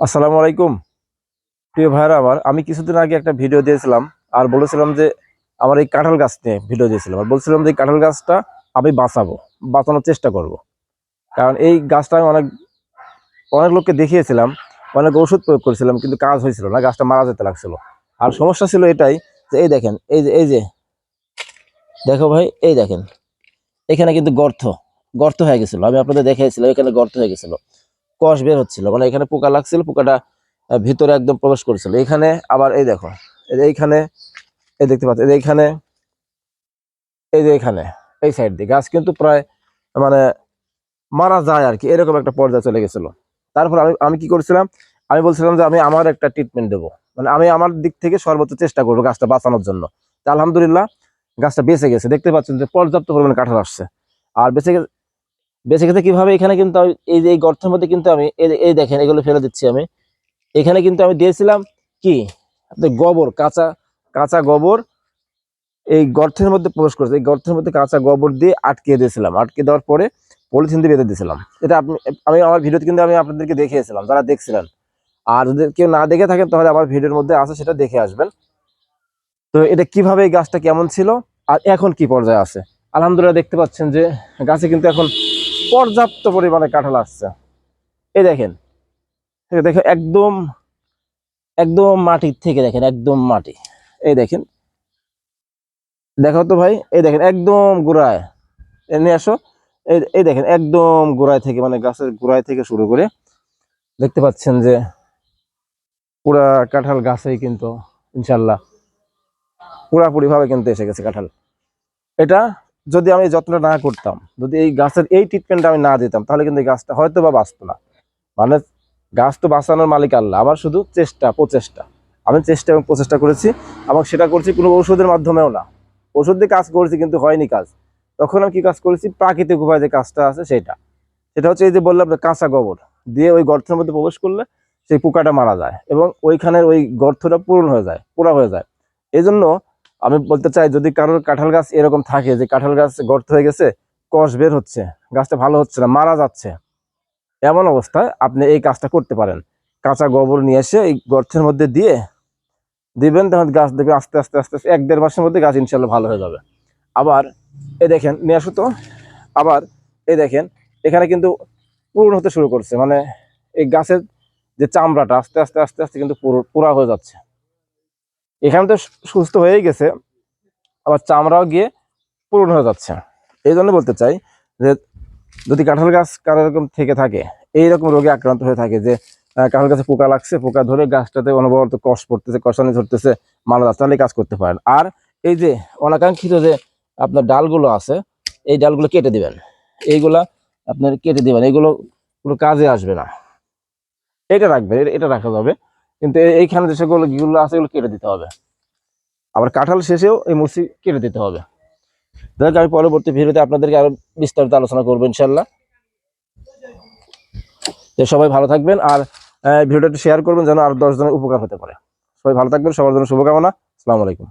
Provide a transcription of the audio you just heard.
আসসালামু আলাইকুম। প্রিয় ভাইরা আমার, আমি কিছুদিন আগে একটা ভিডিও দিয়েছিলাম আর বলেছিলাম যে আমার এই কাঁঠাল গাছ নিয়ে ভিডিও দিয়েছিলাম। আর বলছিলাম যে কাঁঠাল গাছটা আমি বাঁচাবো, বাঁচানোর চেষ্টা করব। কারণ এই গাছটা আমি অনেক অনেক লোককে দেখিয়েছিলাম, অনেক ওষুধ প্রয়োগ করেছিলাম, কিন্তু কাজ হয়েছিল না, গাছটা মারা যেতে লাগছিল। আর সমস্যা ছিল এটাই যে এই দেখেন, এই যে এই যে, দেখো ভাই, এই দেখেন, এখানে কিন্তু গর্ত গর্ত হয়ে গেছিল। আমি আপনাদের দেখিয়েছিলাম এখানে গর্ত হয়ে গেছিল। কষ বের হচ্ছিল। মানে এখানে পোকা লাগছিল, পোকাটা ভিতরে একদম প্রবেশ করেছিল। এখানে আবার এই দেখো এইখানে, এই দেখতে পাচ্ছ এইখানে, এই যে এখানে এই সাইড দিয়ে গাছ কিন্তু প্রায় মানে মারা যায় আর কি, এরকম একটা পর্যায়ে চলে গেছিল। তারপর আমি আমি কি করেছিলাম? আমি বলছিলাম যে আমি আমার একটা ট্রিটমেন্ট দেবো। মানে আমি আমার দিক থেকে সর্বোচ্চ চেষ্টা করব গাছটা বাঁচানোর জন্য। তা আলহামদুলিল্লাহ গাছটা বেঁচে গেছে। দেখতে পাচ্ছেন যে পর্যাপ্ত পরিমাণে কাঁঠাল আসছে। আর বেঁচে গে- বেঁচে গেছে কীভাবে এখানে কিন্তু আমি, এই যে এই গর্তের মধ্যে কিন্তু আমি, এই এই দেখেন, এগুলো ফেলে দিচ্ছি আমি। এখানে কিন্তু আমি দিয়েছিলাম কি? গোবর, কাঁচা কাঁচা গোবর। এই গর্তের মধ্যে প্রবেশ করেছে। এই গর্তের মধ্যে কাঁচা গোবর দিয়ে আটকে দিয়েছিলাম। আটকে দেওয়ার পরে পলিথিন দিয়ে বেঁধে দিয়েছিলাম। এটা আপনি, আমি আমার ভিডিওতে কিন্তু আমি আপনাদেরকে দেখিয়েছিলাম, যারা দেখছিলেন। আর যদি কেউ না দেখে থাকেন, তাহলে আমার ভিডিওর মধ্যে আছে, সেটা দেখে আসবেন। তো এটা কীভাবে এই গাছটা কেমন ছিল? আর এখন কি পর্যায়ে আছে? আলহামদুলিল্লাহ দেখতে পাচ্ছেন যে গাছে কিন্তু এখন পর্যাপ্ত পরিমাণে কাঁঠাল আসছে। এই দেখেন দেখেন, একদম একদম মাটির থেকে দেখেন, একদম মাটি। এই দেখেন দেখো তো ভাই, এই দেখেন, একদম গোড়ায়। এনে আসো, এই এই দেখেন, একদম গোড়ায় থেকে মানে গাছের গোড়ায় থেকে শুরু করে দেখতে পাচ্ছেন যে পুরা কাঁঠাল গাছেই কিন্তু, ইনশাল্লাহ, পুরাপুরিভাবে কিন্তু এসে গেছে কাঁঠাল। এটা যদি আমি যত্নটা না করতাম, যদি এই গাছের এই ট্রিটমেন্টটা আমি না দিতাম, তাহলে কিন্তু এই গাছটা হয়তো বা বাঁচতো না। মানে গাছ তো বাঁচানোর মালিক আল্লাহ আমার শুধু চেষ্টা, প্রচেষ্টা। আমি চেষ্টা এবং প্রচেষ্টা করেছি এবং সেটা করছি কোনো ওষুধের মাধ্যমেও না। ওষুধ দিয়ে কাজ করেছি কিন্তু হয়নি কাজ। তখন আমি কি কাজ করেছি? প্রাকৃতিক উপায়ে যে কাজটা আছে সেটা। সেটা হচ্ছে এই যে বললাম কাঁচা গোবর। দিয়ে ওই গর্তের মধ্যে প্রবেশ করলে সেই পোকাটা মারা যায় এবং ওইখানের ওই গর্তটা পূরণ হয়ে যায় পুরা হয়ে যায়। এই জন্য আমি বলতে চাই, যদি কারোর কাঁঠাল গাছ এরকম থাকে যে কাঁঠাল গাছ গর্ত হয়ে গেছে, কষ বের হচ্ছে, গাছটা ভালো হচ্ছে না, মারা যাচ্ছে, এমন অবস্থায় আপনি এই কাজটা করতে পারেন। কাঁচা গোবর নিয়ে এসে এই গর্তের মধ্যে দিয়ে দিবেন, তখন গাছ দেখবে আস্তে আস্তে আস্তে আস্তে, এক দেড় মাসের মধ্যে গাছ ইনশাল্লাহ ভালো হয়ে যাবে। আবার এই দেখেন, নিয়ে আসো তো। আবার এই দেখেন, এখানে কিন্তু পূরণ হতে শুরু করছে মানে এই গাছের যে চামড়াটা আস্তে আস্তে আস্তে আস্তে কিন্তু পুরো, পুরা হয়ে যাচ্ছে। এখানে তো সুস্থ হয়েই গেছে, আবার চামড়াও গিয়ে পূরণ হয়ে যাচ্ছে। এই জন্য বলতে চাই যে, যদি কাঁঠাল গাছ কারও এরকম থেকে থাকে, এইরকম রোগে আক্রান্ত হয়ে থাকে যে কাঁঠাল গাছে পোকা লাগছে, পোকা ধরে গাছটাতে অনবরত কষ পড়তেছে, কষানি ধরতেছে মারা যাচ্ছে, তাহলে কাজ করতে পারেন। আর এই যে অনাকাঙ্ক্ষিত যে আপনার ডালগুলো আছে, এই ডালগুলো কেটে দিবেন। এইগুলা আপনার কেটে দিবেন এইগুলো কোনো কাজে আসবে না। এটা রাখবেন, এটা রাখা যাবে। কিন্তু এই- এইখানে যেগুলো গিগুলো যেগুলো আছে, এগুলো কেটে দিতে হবে। আবার কাঁঠাল শেষেও এই মুসি কেটে দিতে হবে। দেখ আমি পরবর্তী ভিডিওতে আপনাদেরকে আরও বিস্তারিত আলোচনা করব, ইনশাল্লাহ। তো সবাই ভালো থাকবেন, আর ভিডিওটা শেয়ার করবেন যেন আর দশ জনের উপকার হতে পারে। সবাই ভালো থাকবেন, সবার জন্য শুভকামনা। আসসালামু আলাইকুম।